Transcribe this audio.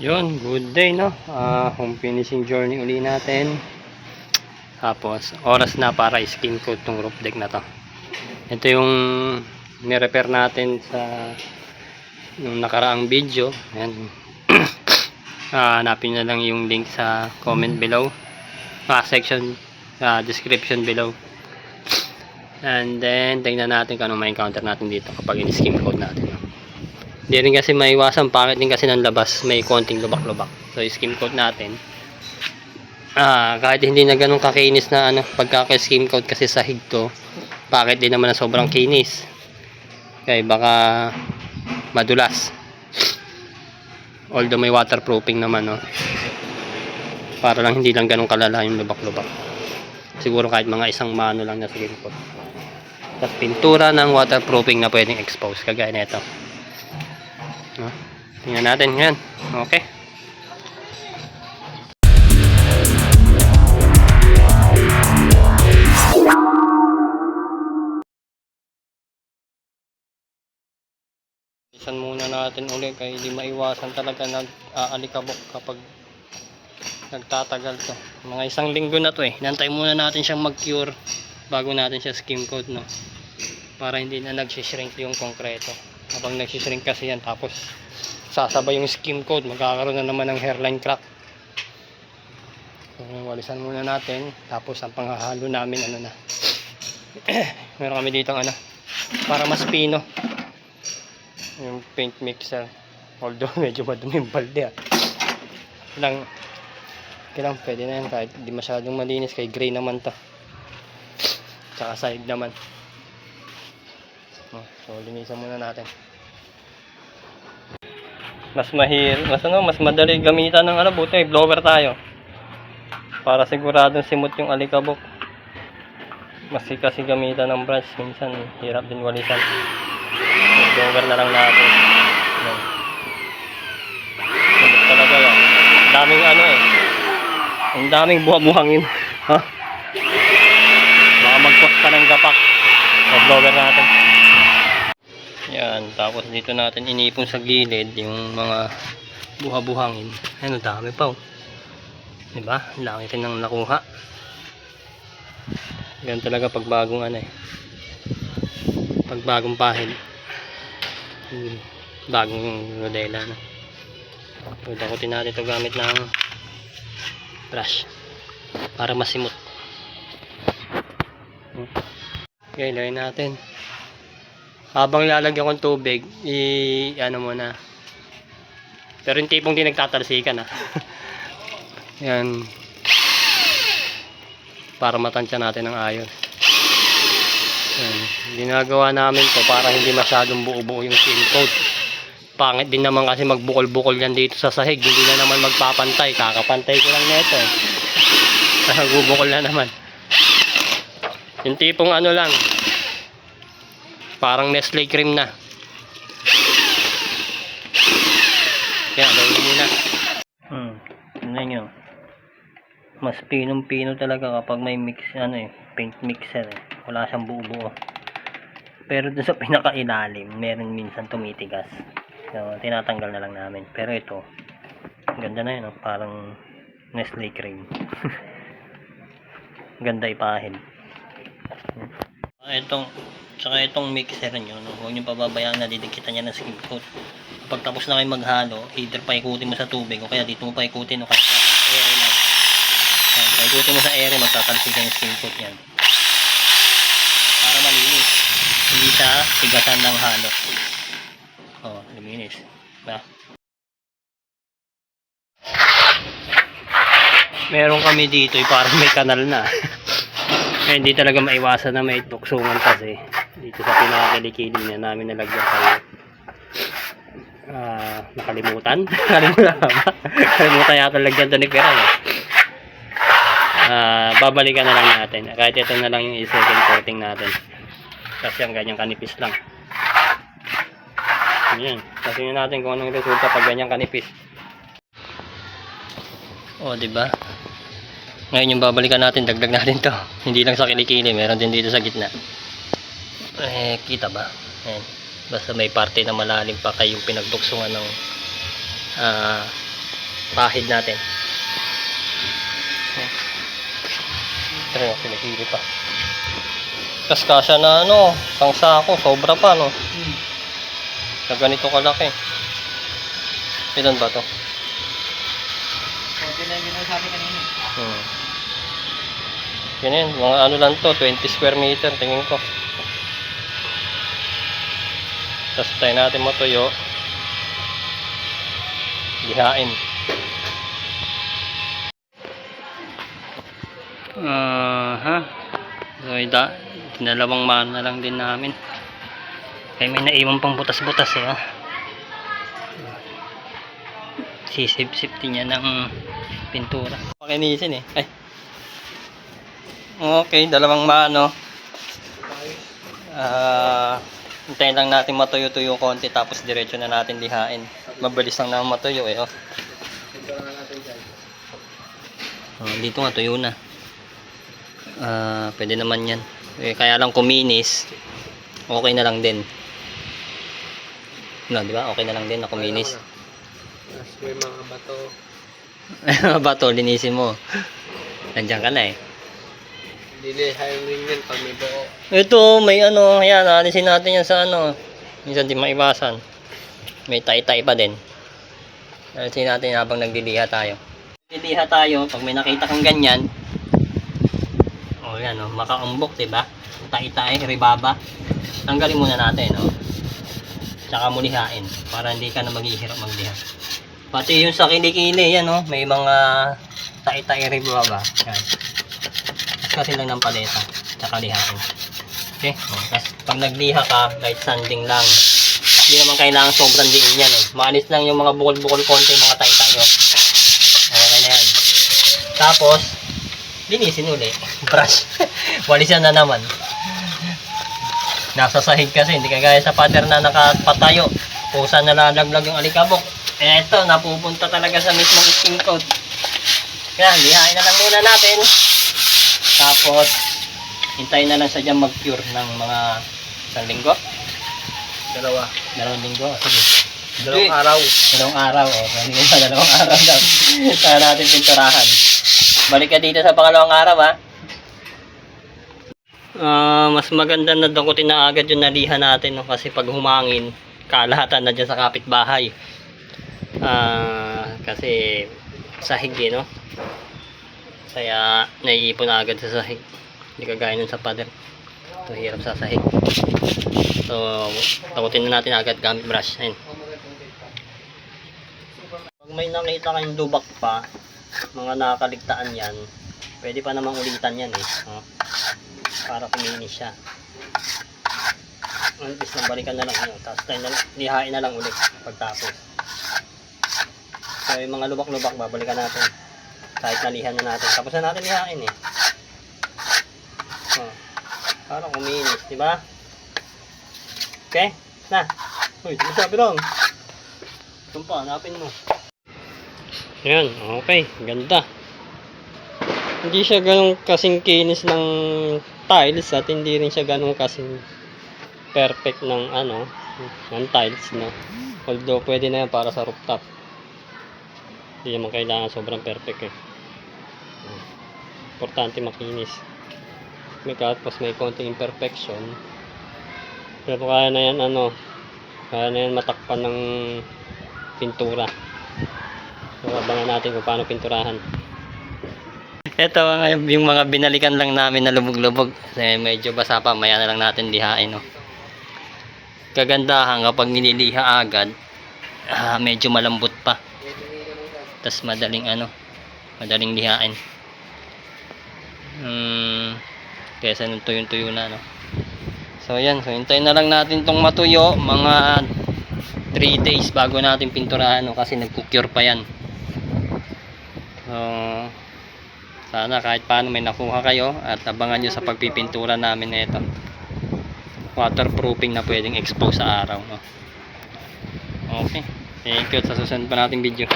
Yun, good day no. Ah, home finishing journey uli natin. Tapos, oras na para skin coat tong roof deck na to. Ito yung ni-repair natin sa yung nakaraang video. Ayan. Ah, hanapin na lang yung link sa comment below. Ah, section, ah, description below. And then, tingnan natin kung ano may encounter natin dito kapag in-skim coat natin. no? Hindi rin kasi maiwasan, pangit din kasi ng labas, may konting lubak-lubak. So, skim coat natin. Ah, kahit hindi na ganun kakinis na ano, pagkaka-skim coat kasi sa higto, pangit din naman na sobrang kinis. Kaya baka madulas. Although may waterproofing naman, no. Para lang hindi lang ganun kalala yung lubak-lubak. Siguro kahit mga isang mano lang na skim coat. Tapos pintura ng waterproofing na pwedeng expose, kagaya nito. No? Tingnan natin yan. Okay. Isan muna natin uli kaya hindi maiwasan talaga na aalikabok kapag nagtatagal to. Mga isang linggo na to eh. Hinantay muna natin siyang mag-cure bago natin siya skim coat no. Para hindi na nagsishrink yung konkreto. Habang nagsishrink kasi yan tapos sasabay yung skim coat magkakaroon na naman ng hairline crack. So, walisan muna natin tapos ang panghahalo namin ano na. Meron kami dito ano para mas pino. Yung paint mixer. Although medyo madumi yung balde ah. Lang kailang pwede na yan kahit di masyadong malinis kay gray naman to. Tsaka side naman so linisan muna natin. Mas mahir mas ano mas madali gamitan ng ano buti blower tayo. Para siguradong simot yung alikabok. Mas kasi gamitan ng brush minsan hirap din walisan. Blower na lang natin. Yan. Yan. Daming ano eh. Ang daming buha-buhangin ha? Baka magkos pa ng gapak. Sa blower natin yan tapos dito natin inipon sa gilid yung mga buha-buhangin. Ang dami pa oh. Diba? Ang laki rin ng nakuha. Yan talaga pag bagong ano eh. Pag bagong pahid Hmm, bagong rodela na pagdakutin natin ito gamit ng brush para masimot. Hmm. okay lagay natin habang lalagyan kong tubig i ano muna. Pero yung tipong di nagtatalsikan ah. Yan. Para matansya natin ng ayos. Yan. ginagawa namin to para hindi masyadong buo-buo yung seal coat. Pangit din naman kasi magbukol-bukol yan dito sa sahig. Hindi na naman magpapantay. Kakapantay ko lang neto nagbubukol na naman. Yung tipong ano lang parang Nestle cream na. Kaya gawin muna hmm tingnan nyo. Mas pinong pino talaga kapag may mix ano eh paint mixer eh. Wala siyang buo-buo. Pero dun sa pinakailalim meron minsan tumitigas. So tinatanggal na lang namin. Pero ito ganda na yun oh, parang Nestle cream. Ganda ipahid Ah, itong saka itong mixer nyo no, huwag nyo pababayaan na didikitan niya ng skim coat. Pag tapos na kayo maghalo either paikutin mo sa tubig o kaya dito mo paikutin o kaya sa ere lang Ayan, paikutin mo sa ere magtatalsikan yung skim coat yan para malinis. Hindi siya tigasan ng halo. Oh luminis ba meron kami dito eh, parang may kanal na. Eh, hindi talaga maiwasan na may tuksungan kasi dito sa pinakakilikili na namin nalagyan kayo ah nakalimutan. Nakalimutan ba nakalimutan yata lagyan to ni Pera eh. Ah, babalikan na lang natin. Kahit ito na lang yung second coating natin. Kasi ang ganyang kanipis lang. Yan kasi natin kung anong resulta pag ganyang kanipis. O di ba? Ngayon yung babalikan natin dagdag natin to. Hindi lang sa kilikili meron din dito sa gitna eh kita ba Ayan. basta may parte na malalim pa kayong pinagduksungan ng ah pahid natin. Pero yung pinagili pa. Tapos kasya na ano, isang sako, sobra pa no. Sa ganito kalaki. Ilan ba to? Konti na yung kanina. Hmm. Yan yan, mga ano lang to, 20 square meter, tingin ko. Tapos tayo natin matuyo. Lihain. Aha. So, ida, dinalawang mahal na lang din namin. Kaya may naiwan pang butas-butas eh. Oh. Sisip-sip din niya ng pintura. Pakinisin eh. Ay. Okay, dalawang mano. Ah, hintayin lang natin matuyo-tuyo konti tapos diretso na natin lihain. Mabilis lang naman matuyo eh. Oh. Oh, dito nga tuyo na. Ah, pwede naman 'yan. Eh, kaya lang kuminis. Okay na lang din. No, di ba? Okay na lang din na kuminis. May mga bato. Bato, linisin mo. Nandiyan ka na eh. Lilihayin rin yan pag may buo. Ito, may ano, ayan, alisin natin yan sa ano. Minsan di maiwasan. May tay-tay pa din. Alisin natin habang nagdiliha tayo. Nagdiliha tayo, pag may nakita kang ganyan, o oh, yan o, makaumbok, diba? Tay-tay, ribaba. Tanggalin muna natin, o. Tsaka mulihain, para hindi ka na maghihirap magliha. Pati yung sa kilikili, yan o, may mga tay-tay, ribaba. Yan. Kasi lang ng paleta, tsaka lihain. Okay? Tapos pag nagliha ka, light sanding lang. Hindi naman kailangan sobrang diin yan. Eh. Maalis lang yung mga bukol-bukol konti, mga tay-tay. Oh. Okay na yan. Tapos, linisin uli. Brush. Walisan na naman. Nasa sahig kasi, hindi kagaya sa pattern na nakapatayo. Pusa na lalaglag yung alikabok. Ito, napupunta talaga sa mismong skin coat. Kaya, lihain na lang muna natin. Tapos, hintayin na lang siya dyan mag-cure ng mga isang linggo. Dalawa. Dalawang linggo. Sige. Dalawang araw. Dalawang araw. O, pa, dalawang araw daw. Saka natin pinturahan. Balik ka dito sa pangalawang araw, ha? Ah, mas maganda na dakutin na agad yung nalihan natin no? kasi pag humangin kalahatan na dyan sa kapitbahay ah kasi sahig eh no kaya naiipon na agad sa sahig. Hindi kagaya nun sa pader. Ito hirap sa sahig. So takutin na natin agad gamit brush. Ayun pag may nakita kayong dubak pa mga nakakaligtaan yan pwede pa namang ulitan yan eh. Oh para kuminis siya. Ang bis na balikan na lang ano, tapos tayo na, lihain na lang ulit pagtapos. So yung mga lubak-lubak babalikan natin. Kahit nalihan na natin. Tapos na natin lihain eh. Oh, para kuminis, di ba? Okay? Na. Uy, sabi lang. Ito pa, hanapin mo. Yan, okay. Ganda hindi siya ganun kasing kinis ng tiles at hindi rin siya ganun kasing perfect ng ano ng tiles no although pwede na yan para sa rooftop hindi naman kailangan sobrang perfect eh importante makinis may tapos may konting imperfection pero kaya na yan ano kaya na yan matakpan ng pintura so abangan natin kung paano pinturahan nga yung mga binalikan lang namin na lubog-lubog. Kasi medyo basa pa, maya na lang natin lihain. No? Kagandahan kapag nililiha agad, ah, medyo malambot pa. Tapos madaling ano, madaling lihain. Hmm, kesa nung tuyong-tuyo na. No? So yan, so hintayin na lang natin tong matuyo, mga 3 days bago natin pinturahan no? kasi nagkukure pa yan. So, sana kahit paano may nakuha kayo at abangan nyo sa pagpipintura namin na ito. Waterproofing na pwedeng expose sa araw. No? Okay. Thank you. Sa susunod pa nating video.